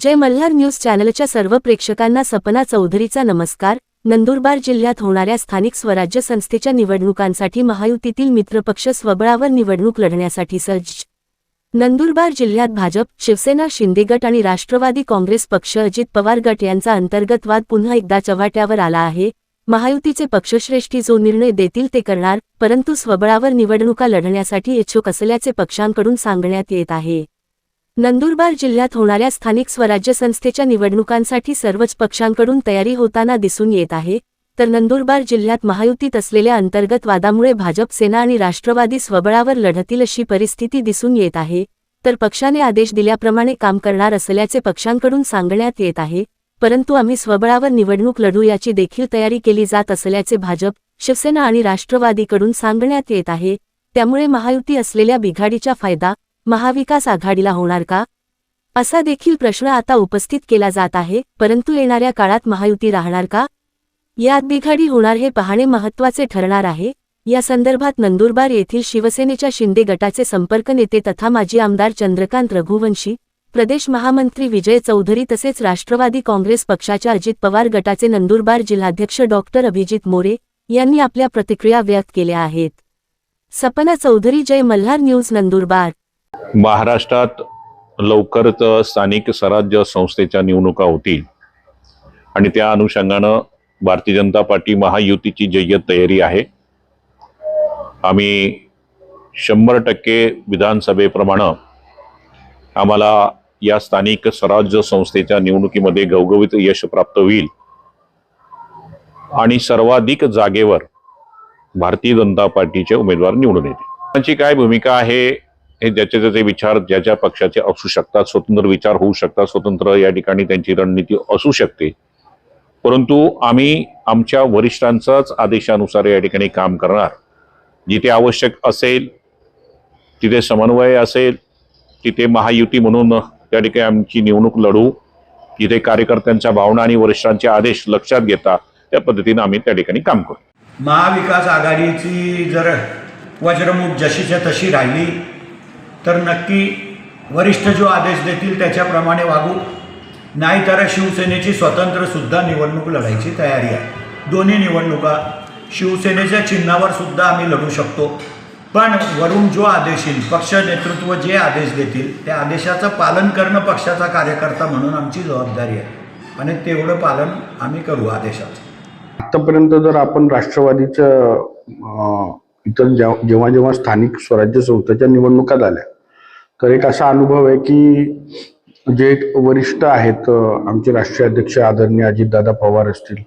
जय Malhar news चॅनलच्या सर्व प्रेक्षकांना सपना चौधरीचा नमस्कार. नंदुरबार जिल्ह्यात होणाऱ्या स्थानिक स्वराज्य संस्थेच्या निवडणुकांसाठी महायुतीतील मित्रपक्ष स्वबळावर निवडणूक लढण्यासाठी सज्ज. नंदुरबार जिल्ह्यात भाजप शिवसेना शिंदे गट आणि राष्ट्रवादी काँग्रेस पक्ष अजित पवार गट यांचा अंतर्गत वाद पुन्हा एकदा चव्हाट्यावर आला आहे. महायुतीचे पक्षश्रेष्ठी जो निर्णय देतील ते करणार परंतु स्वबळावर निवडणुका लढण्यासाठी इच्छुक असल्याचे पक्षांकडून सांगण्यात येत आहे. नंदुरबार जिल्ह्यात होणाऱ्या स्थानिक स्वराज्य संस्थेच्या निवडणुकांसाठी सर्वच पक्षांकडून तयारी होताना दिसून येत आहे तर नंदुरबार जिल्ह्यात महायुतीत असलेल्या अंतर्गत वादामुळे भाजप सेना आणि राष्ट्रवादी स्वबळावर लढतील अशी परिस्थिती दिसून येत आहे तर पक्षाने आदेश दिल्याप्रमाणे काम करणार असल्याचे पक्षांकडून सांगण्यात येत आहे परंतु आम्ही स्वबळावर निवडणूक लढू याची देखील तयारी केली जात असल्याचे भाजप शिवसेना आणि राष्ट्रवादीकडून सांगण्यात येत आहे त्यामुळे महायुती असलेल्या बिघाडीचा फायदा महाविकास आघाडीला होणार का? असा देखील प्रश्न आता उपस्थित केला जात आहे परंतु येणाऱ्या काळात महायुती राहणार का? यात बिघाडी होणार हे पाहणे महत्त्वाचे ठरणार आहे. या संदर्भात नंदुरबार येथील शिवसेनेच्या शिंदे गटाचे संपर्क नेते तथा माजी आमदार चंद्रकांत रघुवंशी प्रदेश महामंत्री विजय चौधरी तसेच राष्ट्रवादी काँग्रेस पक्षाच्या अजित पवार गटाचे नंदुरबार जिल्हाध्यक्ष डॉक्टर अभिजित मोरे यांनी आपल्या प्रतिक्रिया व्यक्त केल्या आहेत. सपना चौधरी जय मल्हार न्यूज नंदुरबार. महाराष्ट्रात लवकरच स्थानिक स्वराज्य संस्थेच्या निवडणुका होतील. आणि त्या अनुषंगानं भारतीय जनता पार्टी महायुतीची जय्यत तयारी आहे. आम्ही शंभर टक्के विधानसभेप्रमाणे आम्हाला या स्थानिक स्वराज्य संस्थेच्या निवडणुकीमध्ये घवघवीत यश प्राप्त होईल. आणि सर्वाधिक जागेवर भारतीय जनता पार्टीचे उमेदवार निवडून येतील. त्यांची काय भूमिका आहे हे ज्याचे ज्याचे विचार ज्याच्या पक्षाचे असू शकतात स्वतंत्र विचार होऊ शकतात स्वतंत्र या ठिकाणी त्यांची रणनीती असू शकते. परंतु आम्ही आमच्या वरिष्ठांचाच आदेशानुसार या ठिकाणी काम करणार. जिथे आवश्यक असेल तिथे समन्वय असेल तिथे महायुती म्हणून त्या ठिकाणी आमची निवडणूक लढू जिथे कार्यकर्त्यांच्या भावना आणि वरिष्ठांचे आदेश लक्षात घेता त्या पद्धतीनं आम्ही त्या ठिकाणी काम करू. महाविकास आघाडीची जर वज्रमुठ जशीच्या तशी राहिली तर नक्की वरिष्ठ जो आदेश देतील त्याच्याप्रमाणे वागू. नाहीतर शिवसेनेची स्वतंत्रसुद्धा निवडणूक लढायची तयारी आहे. दोन्ही निवडणुका शिवसेनेच्या चिन्हावर सुद्धा आम्ही लढू शकतो. पण वरून जो आदेश येईल पक्ष नेतृत्व जे आदेश देतील त्या आदेशाचं पालन करणं पक्षाचा कार्यकर्ता म्हणून आमची जबाबदारी आहे. आणि तेवढं पालन आम्ही करू आदेशाचं. आतापर्यंत जर आपण राष्ट्रवादीच्या इतर जेव्हा जेव्हा जेव्हा स्थानिक स्वराज्य संस्थेच्या निवडणुका झाल्या तर एक असा अनुभव आहे की जे वरिष्ठ आहेत आमचे राष्ट्रीय अध्यक्ष आदरणीय अजितदादा पवार असतील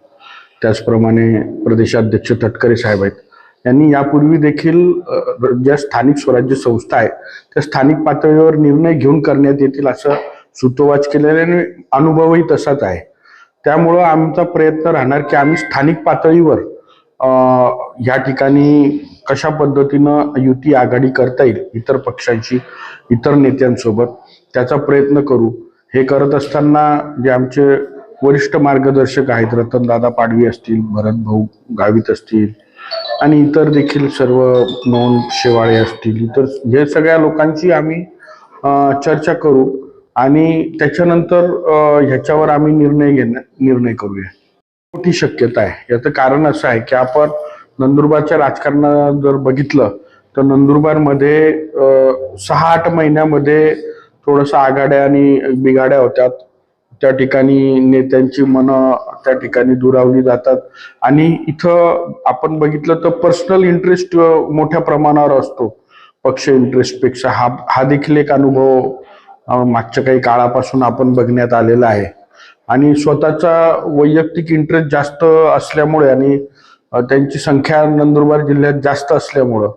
त्याचप्रमाणे प्रदेशाध्यक्ष तटकरे साहेब आहेत यांनी यापूर्वी देखील ज्या स्थानिक स्वराज्य संस्था आहे त्या स्थानिक पातळीवर निर्णय घेऊन करण्यात येतील असं सुतोवाच केलेलं आणि अनुभवही तसाच आहे. त्यामुळं आमचा प्रयत्न राहणार की आम्ही स्थानिक पातळीवर या ह्या ठिकाणी कशा पद्धतीनं युती आघाडी करता येईल इतर पक्षांशी इतर नेत्यांसोबत त्याचा प्रयत्न करू. हे करत असताना जे आमचे वरिष्ठ मार्गदर्शक आहेत रतनदादा पाडवी असतील भरत भाऊ गावित असतील आणि इतर देखील सर्व नोंद शेवाळे असतील इतर हे सगळ्या लोकांची आम्ही चर्चा करू आणि त्याच्यानंतर ह्याच्यावर आम्ही निर्णय घेण्या निर्णय करूया. मोठी शक्यता आहे. याचं कारण असं आहे की आपण नंदुरबारच्या राजकारणात जर बघितलं तर नंदुरबारमध्ये सहा आठ महिन्यामध्ये थोडंसं आघाड्या आणि बिघाड्या होत्यात. त्या ठिकाणी नेत्यांची मनं त्या ठिकाणी दुरावली जातात. आणि इथं आपण बघितलं तर पर्सनल इंटरेस्ट मोठ्या प्रमाणावर असतो. पक्ष इंटरेस्टपेक्षा. हा हा देखील एक अनुभव मागच्या काही काळापासून आपण बघण्यात आलेला आहे. आणि स्वतःचा वैयक्तिक इंटरेस्ट जास्त असल्यामुळे आणि त्यांची संख्या नंदुरबार जिल्ह्यात जास्त असल्यामुळं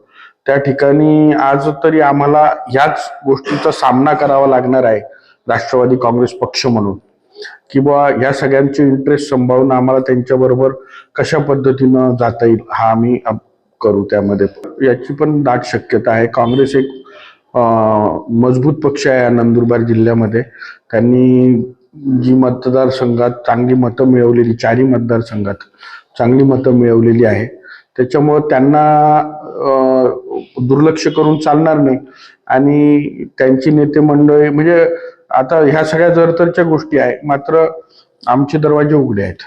त्या ठिकाणी आज तरी आम्हाला ह्याच गोष्टीचा सामना करावा लागणार आहे राष्ट्रवादी काँग्रेस पक्ष म्हणून. किंवा ह्या सगळ्यांचे इंटरेस्ट सांभाळून आम्हाला त्यांच्याबरोबर कशा पद्धतीनं जाता येईल हा आम्ही करू त्यामध्ये. याची पण दाट शक्यता आहे. काँग्रेस एक मजबूत पक्ष आहे या नंदुरबार जिल्ह्यामध्ये. त्यांनी जी मतदारसंघात चांगली मतं मिळवलेली चारही मतदारसंघात चांगली मतं मिळवलेली आहे. त्याच्यामुळं त्यांना दुर्लक्ष करून चालणार नाही. आणि त्यांची नेते मंडळी म्हणजे आता ह्या सगळ्या जरतरच्या गोष्टी आहेत मात्र आमचे दरवाजे उघडे आहेत.